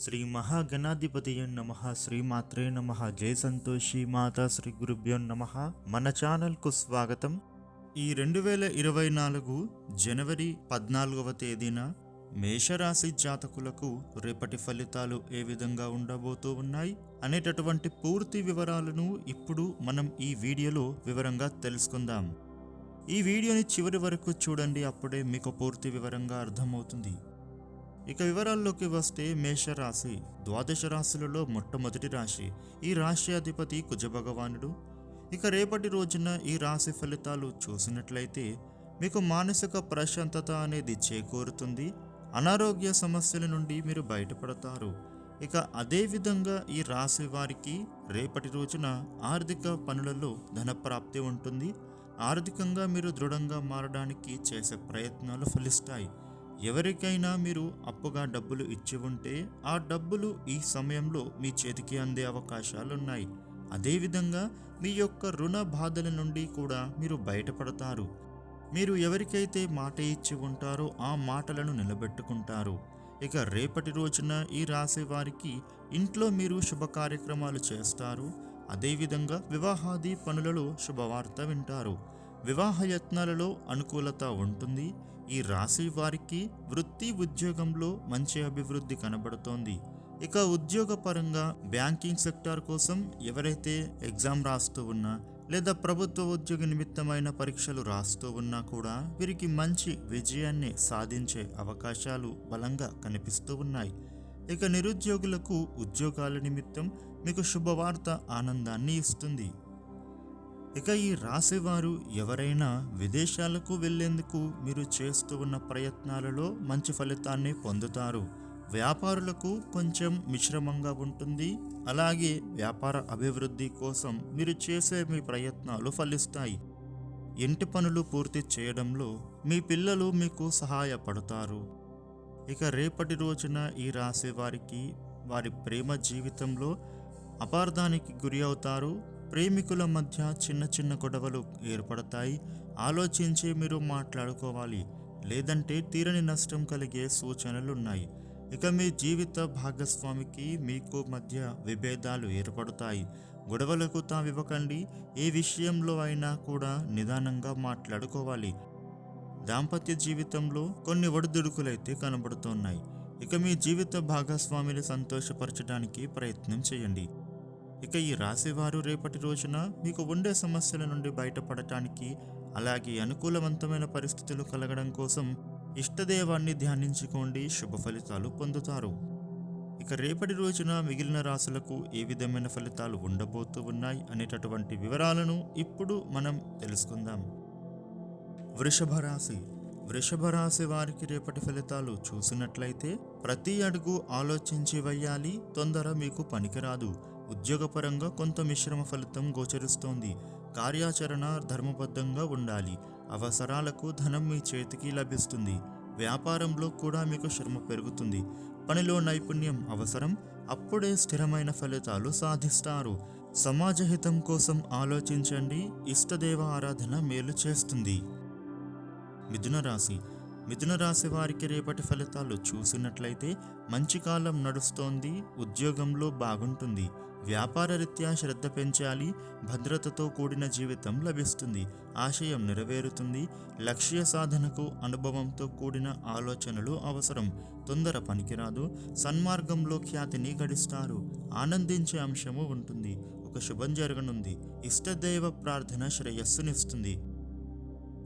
శ్రీ మహాగణాధిపతియం నమ శ్రీమాత్రే నమ జయ సంతోషి మాతా శ్రీ గురుభ్యో నమ. మన ఛానల్కు స్వాగతం. ఈ రెండు వేల ఇరవై నాలుగు జనవరి పద్నాలుగవ తేదీన మేషరాశి జాతకులకు రేపటి ఫలితాలు ఏ విధంగా ఉండబోతూ ఉన్నాయి అనేటటువంటి పూర్తి వివరాలను ఇప్పుడు మనం ఈ వీడియోలో వివరంగా తెలుసుకుందాం. ఈ వీడియోని చివరి వరకు చూడండి అప్పుడే మీకు పూర్తి వివరంగా అర్థమవుతుంది. ఇక వివరాల్లోకి వస్తే మేషరాశి ద్వాదశ రాశులలో మొట్టమొదటి రాశి ఈ రాశి అధిపతి కుజభగవానుడు. ఇక రేపటి రోజున ఈ రాశి ఫలితాలు చూసినట్లయితే మీకు మానసిక ప్రశాంతత అనేది చేకూరుతుంది. అనారోగ్య సమస్యల నుండి మీరు బయటపడతారు. ఇక అదేవిధంగా ఈ రాశి వారికి రేపటి రోజున ఆర్థిక పనులలో ధనప్రాప్తి ఉంటుంది. ఆర్థికంగా మీరు దృఢంగా మారడానికి చేసే ప్రయత్నాలు ఫలిస్తాయి. ఎవరికైనా మీరు అప్పుగా డబ్బులు ఇచ్చి ఉంటే ఆ డబ్బులు ఈ సమయంలో మీ చేతికి అందే అవకాశాలున్నాయి. అదేవిధంగా మీ యొక్క రుణ బాధల నుండి కూడా మీరు బయటపడతారు. మీరు ఎవరికైతే మాట ఇచ్చి ఉంటారో ఆ మాటలను నిలబెట్టుకుంటారు. ఇక రేపటి రోజున ఈ రాశి వారికి ఇంట్లో మీరు శుభ కార్యక్రమాలు చేస్తారు. అదేవిధంగా వివాహాది పనులలో శుభవార్త వింటారు. వివాహ యత్నాలలో అనుకూలత ఉంటుంది. ఈ రాశి వారికి వృత్తి ఉద్యోగంలో మంచి అభివృద్ధి కనబడుతోంది. ఇక ఉద్యోగపరంగా బ్యాంకింగ్ సెక్టార్ కోసం ఎవరైతే ఎగ్జామ్ రాస్తూ ఉన్నా లేదా ప్రభుత్వ ఉద్యోగ నిమిత్తమైన పరీక్షలు రాస్తూ ఉన్నా కూడా వీరికి మంచి విజయాన్ని సాధించే అవకాశాలు బలంగా కనిపిస్తూ ఉన్నాయి. ఇక నిరుద్యోగులకు ఉద్యోగాల నిమిత్తం మీకు శుభవార్త ఆనందాన్ని ఇస్తుంది. ఇక ఈ రాశివారు ఎవరైనా విదేశాలకు వెళ్ళేందుకు మీరు చేస్తూ ఉన్న ప్రయత్నాలలో మంచి ఫలితాన్ని పొందుతారు. వ్యాపారులకు కొంచెం మిశ్రమంగా ఉంటుంది. అలాగే వ్యాపార అభివృద్ధి కోసం మీరు చేసే మీ ప్రయత్నాలు ఫలిస్తాయి. ఇంటి పనులు పూర్తి చేయడంలో మీ పిల్లలు మీకు సహాయపడతారు. ఇక రేపటి రోజున ఈ రాశి వారికి వారి ప్రేమ జీవితంలో అపార్థానికి గురి అవుతారు. ప్రేమికుల మధ్య చిన్న చిన్న గొడవలు ఏర్పడతాయి. ఆలోచించి మీరు మాట్లాడుకోవాలి. లేదంటే తీరని నష్టం కలిగే సూచనలున్నాయి. ఇక మీ జీవిత భాగస్వామికి మీకు మధ్య విభేదాలు ఏర్పడతాయి. గొడవలకు తావివ్వకండి. ఏ విషయంలో అయినా కూడా నిదానంగా మాట్లాడుకోవాలి. దాంపత్య జీవితంలో కొన్ని ఒడిదుడుకులైతే కనబడుతున్నాయి. ఇక మీ జీవిత భాగస్వామిని సంతోషపరచడానికి ప్రయత్నం చేయండి. ఇక ఈ రాశివారు రేపటి రోజున మీకు ఉండే సమస్యల నుండి బయటపడటానికి అలాగే అనుకూలవంతమైన పరిస్థితులు కలగడం కోసం ఇష్టదేవాన్ని ధ్యానించుకోండి. శుభ ఫలితాలు పొందుతారు. ఇక రేపటి రోజున మిగిలిన రాశులకు ఏ విధమైన ఫలితాలు ఉండబోతూ ఉన్నాయి అనేటటువంటి వివరాలను ఇప్పుడు మనం తెలుసుకుందాం. వృషభ రాశి. వృషభ రాశి వారికి రేపటి ఫలితాలు చూసినట్లయితే ప్రతి అడుగు ఆలోచించి వేయాలి తొందర మీకు పనికిరాదు. ఉద్యోగపరంగా కొంత మిశ్రమ ఫలితం గోచరిస్తోంది. కార్యాచరణ ధర్మబద్ధంగా ఉండాలి. అవసరాలకు ధనం మీ చేతికి లభిస్తుంది. వ్యాపారంలో కూడా మీకు శ్రమ పెరుగుతుంది. పనిలో నైపుణ్యం అవసరం. అప్పుడే స్థిరమైన ఫలితాలు సాధిస్తారు. సమాజ హితం కోసం ఆలోచించండి. ఇష్టదేవ ఆరాధన మేలు చేస్తుంది. మిథున రాశి. మిథున రాశి వారికి రేపటి ఫలితాలు చూసినట్లయితే మంచి కాలం నడుస్తోంది. ఉద్యోగంలో బాగుంటుంది. వ్యాపార రీత్యా శ్రద్ధ పెంచాలి భద్రతతో కూడిన జీవితం లభిస్తుంది ఆశయం నెరవేరుతుంది లక్ష్య సాధనకు అనుభవంతో కూడిన ఆలోచనలు అవసరం తొందర పనికిరాదు సన్మార్గంలో ఖ్యాతిని గడిస్తారు ఆనందించే అంశము ఉంటుంది ఒక శుభం జరగనుంది ఇష్టదైవ ప్రార్థన శ్రేయస్సునిస్తుంది.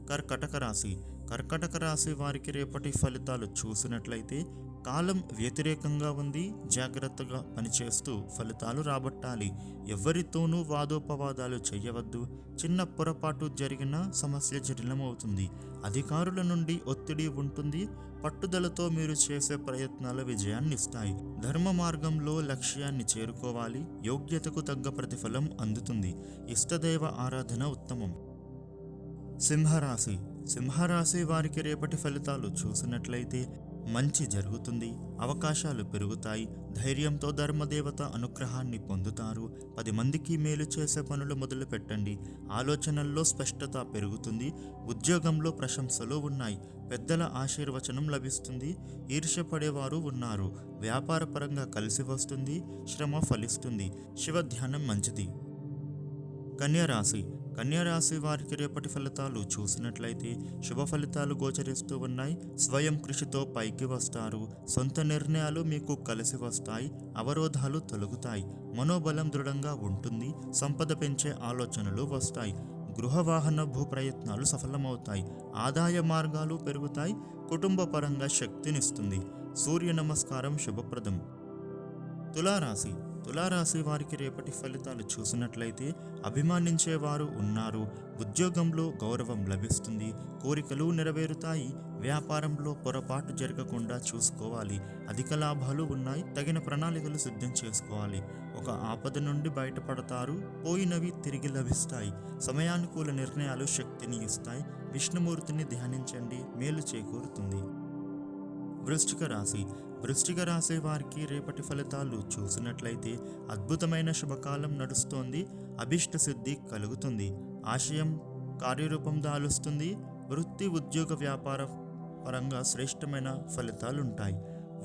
కర్కటక రాశి కర్కటక రాశి వారికి రేపటి ఫలితాలు చూసినట్లయితే కాలం వ్యతిరేకంగా ఉంది జాగ్రత్తగా పనిచేస్తూ ఫలితాలు రాబట్టాలి. ఎవరితోనూ వాదోపవాదాలు చేయవద్దు. చిన్న పొరపాటు జరిగిన సమస్య జటిలమవుతుంది. అధికారుల నుండి ఒత్తిడి ఉంటుంది. పట్టుదలతో మీరు చేసే ప్రయత్నాల విజయాన్ని ఇస్తాయి ధర్మ మార్గంలో లక్ష్యాన్ని చేరుకోవాలి. యోగ్యతకు తగ్గ ప్రతిఫలం అందుతుంది. ఇష్టదైవ ఆరాధన ఉత్తమం. సింహరాశి. సింహరాశి వారికి రేపటి ఫలితాలు చూసినట్లయితే మంచి జరుగుతుంది. అవకాశాలు పెరుగుతాయి. ధైర్యంతో ధర్మదేవత అనుగ్రహాన్ని పొందుతారు. పది మందికి మేలు చేసే పనులు మొదలు పెట్టండి ఆలోచనల్లో స్పష్టత పెరుగుతుంది. ఉద్యోగంలో ప్రశంసలు ఉన్నాయి. పెద్దల ఆశీర్వచనం లభిస్తుంది. ఈర్ష్యపడేవారు ఉన్నారు. వ్యాపారపరంగా కలిసి వస్తుంది. శ్రమ ఫలిస్తుంది. శివ ధ్యానం మంచిది. కన్యరాశి కన్యరాశి వారికి రేపటి ఫలితాలు చూసినట్లయితే శుభ ఫలితాలు గోచరిస్తూ ఉన్నాయి. స్వయం కృషితో పైకి వస్తారు. సొంత నిర్ణయాలు మీకు కలిసి వస్తాయి. అవరోధాలు తొలగుతాయి. మనోబలం దృఢంగా ఉంటుంది. సంపద పెంచే ఆలోచనలు వస్తాయి. గృహ వాహన భూ ప్రయత్నాలు సఫలమవుతాయి. ఆదాయ మార్గాలు పెరుగుతాయి. కుటుంబ పరంగా శక్తినిస్తుంది. సూర్య నమస్కారం శుభప్రదం. తులారాశి. తులారాశి వారికి రేపటి ఫలితాలు చూసినట్లయితే అభిమానించేవారు ఉన్నారు. ఉద్యోగంలో గౌరవం లభిస్తుంది. కోరికలు నెరవేరుతాయి. వ్యాపారంలో పొరపాటు జరగకుండా చూసుకోవాలి. అధిక లాభాలు ఉన్నాయి. తగిన ప్రణాళికలు సిద్ధం చేసుకోవాలి. ఒక ఆపద నుండి బయటపడతారు. పోయినవి తిరిగి లభిస్తాయి. సమయానుకూల నిర్ణయాలు శక్తిని ఇస్తాయి. విష్ణుమూర్తిని ధ్యానించండి. మేలు చేకూరుతుంది. వృష్టిక రాశి. వృష్టిక రాశి వారికి రేపటి ఫలితాలు చూసినట్లయితే అద్భుతమైన శుభకాలం నడుస్తోంది. అభిష్ట సిద్ధి కలుగుతుంది. ఆశయం కార్యరూపం దాలుస్తుంది. వృత్తి ఉద్యోగ వ్యాపార పరంగా శ్రేష్టమైన ఫలితాలుంటాయి.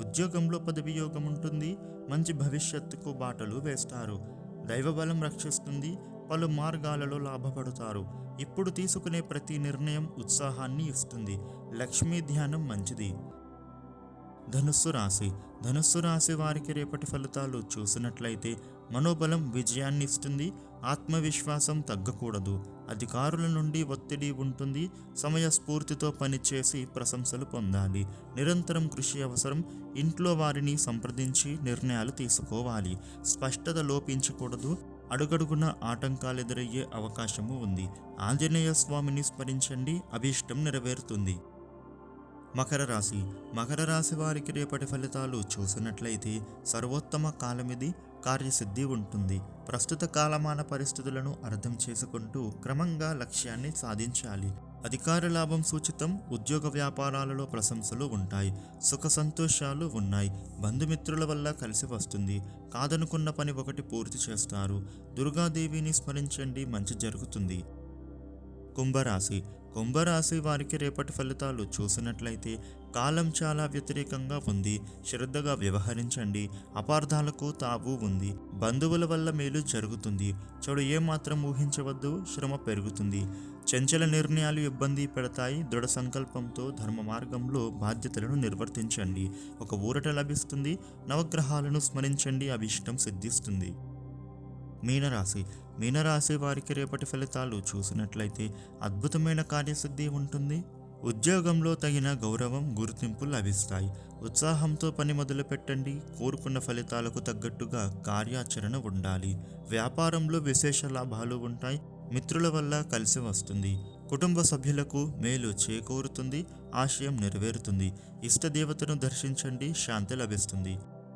ఉద్యోగంలో పదవియోగం ఉంటుంది. మంచి భవిష్యత్తుకు బాటలు వేస్తారు. దైవబలం రక్షిస్తుంది. పలు మార్గాలలో లాభపడతారు. ఇప్పుడు తీసుకునే ప్రతి నిర్ణయం ఉత్సాహాన్ని ఇస్తుంది. లక్ష్మీ ధ్యానం మంచిది. ధనుస్సు రాశి. ధనుస్సు రాశి వారికి రేపటి ఫలితాలు చూసినట్లయితే మనోబలం విజయాన్ని ఇస్తుంది ఆత్మవిశ్వాసం తగ్గకూడదు. అధికారుల నుండి ఒత్తిడి ఉంటుంది సమయస్ఫూర్తితో పనిచేసి ప్రశంసలు పొందాలి. నిరంతరం కృషి అవసరం ఇంట్లో వారిని సంప్రదించి నిర్ణయాలు తీసుకోవాలి. స్పష్టత లోపించకూడదు అడుగడుగున ఆటంకాలు ఎదురయ్యే అవకాశము ఉంది. ఆంజనేయ స్వామిని స్మరించండి అభీష్టం నెరవేరుతుంది. మకర రాశి. మకర రాశి వారికి రేపటి ఫలితాలు చూసినట్లయితే సర్వోత్తమ కాలమిది కార్యసిద్ధి ఉంటుంది. ప్రస్తుత కాలమాన పరిస్థితులను అర్థం చేసుకుంటూ క్రమంగా లక్ష్యాన్ని సాధించాలి. అధికార లాభం సూచితం ఉద్యోగ వ్యాపారాలలో ప్రశంసలు ఉంటాయి. సుఖ సంతోషాలు ఉన్నాయి. బంధుమిత్రుల వల్ల కలిసి వస్తుంది. కాదనుకున్న పని ఒకటి పూర్తి చేస్తారు. దుర్గాదేవిని స్మరించండి. మంచి జరుగుతుంది. కుంభరాశి. కుంభరాశి వారికి రేపటి ఫలితాలు చూసినట్లయితే కాలం చాలా వ్యతిరేకంగా ఉంది. శ్రద్ధగా వ్యవహరించండి. అపార్థాలకు తావు ఉంది. బంధువుల వల్ల మేలు జరుగుతుంది. చెడు ఏమాత్రం ఊహించవద్దు. శ్రమ పెరుగుతుంది. చంచల నిర్ణయాలు ఇబ్బంది పెడతాయి. దృఢ సంకల్పంతో ధర్మ మార్గంలో బాధ్యతలను నిర్వర్తించండి. ఒక ఊరట లభిస్తుంది. నవగ్రహాలను స్మరించండి. అభిష్టం సిద్ధిస్తుంది. మీనరాశి. మీనరాశి వారికి రేపటి ఫలితాలు చూసినట్లయితే అద్భుతమైన కార్యసిద్ధి ఉంటుంది. ఉద్యోగంలో తగిన గౌరవం గుర్తింపు లభిస్తాయి. ఉత్సాహంతో పని మొదలు పెట్టండి. కోరుకున్న ఫలితాలకు తగ్గట్టుగా కార్యాచరణ ఉండాలి. వ్యాపారంలో విశేష లాభాలు ఉంటాయి. మిత్రుల వల్ల కలిసి వస్తుంది. కుటుంబ సభ్యులకు మేలు చేకూరుతుంది. ఆశయం నెరవేరుతుంది. ఇష్టదేవతను దర్శించండి. శాంతి లభిస్తుంది.